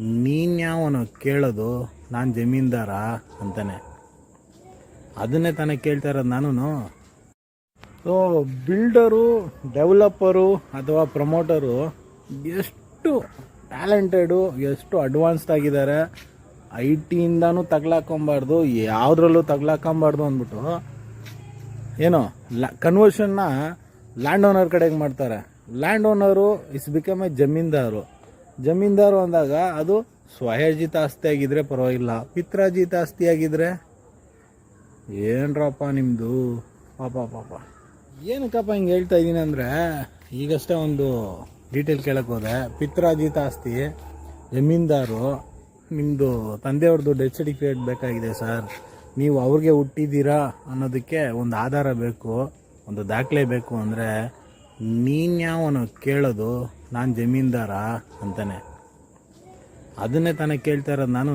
ನೀನು ಯಾವನು ಕೇಳೋದು ನಾನು ಜಮೀನ್ದಾರ ಅಂತಾನೆ. ಅದನ್ನೇ ತಾನೇ ಕೇಳ್ತಾ ಇರೋದು ನಾನು ಸೊ ಬಿಲ್ಡರು ಡೆವಲಪರು ಅಥವಾ ಪ್ರಮೋಟರು ಎಷ್ಟು ಟ್ಯಾಲೆಂಟೆಡು ಎಷ್ಟು ಅಡ್ವಾನ್ಸ್ಡ್ ಆಗಿದ್ದಾರೆ ಐ ಟಿಯಿಂದನೂ ತಗ್ಲಾಕೊಂಬಾರ್ದು, ಯಾವುದ್ರಲ್ಲೂ ತಗ್ಲಾಕೊಂಬಾರ್ದು ಅಂದ್ಬಿಟ್ಟು, ಏನೋ, ಲ ಕನ್ವರ್ಷನ್ನ ಲ್ಯಾಂಡ್ ಓನರ್ ಕಡೆಗೆ ಮಾಡ್ತಾರೆ. Land owner is become a zamindar ಜಮೀನ್ದಾರು ಅಂದಾಗ ಅದು ಸ್ವಯಜಿತ ಆಸ್ತಿಯಾಗಿದ್ದರೆ ಪರವಾಗಿಲ್ಲ. ಪಿತ್ರಾಜಿತ ಆಸ್ತಿ ಆಗಿದ್ರೆ ಏನ್ರಪ್ಪ ನಿಮ್ಮದು ಪಾಪ ಪಾಪ ಏನಕ್ಕಪ್ಪ ಹಿಂಗೆ ಹೇಳ್ತಾ ಇದ್ದೀನಿ ಅಂದರೆ ಈಗಷ್ಟೇ ಒಂದು ಡೀಟೇಲ್ ಕೇಳಕ್ಕೆ ಹೋದೆ. ಪಿತ್ರಾಜಿತ ಆಸ್ತಿ, ಜಮೀನ್ದಾರು ನಿಮ್ಮದು ತಂದೆಯವ್ರದ್ದು ಡೆತ್ ಸರ್ಟಿಫಿಕೇಟ್ ಬೇಕಾಗಿದೆ ಸರ್. ನೀವು ಅವ್ರಿಗೆ ಹುಟ್ಟಿದ್ದೀರಾ ಅನ್ನೋದಕ್ಕೆ ಒಂದು ಆಧಾರ ಬೇಕು, ಒಂದು ದಾಖಲೆ ಬೇಕು ಅಂದರೆ ನೀನು ಯಾವನು ಕೇಳೋದು ನಾನು ಜಮೀನ್ದಾರ ಅಂತಾನೆ. ಅದನ್ನೇ ತಾನೇ ಕೇಳ್ತಾ ಇರೋದು ನಾನು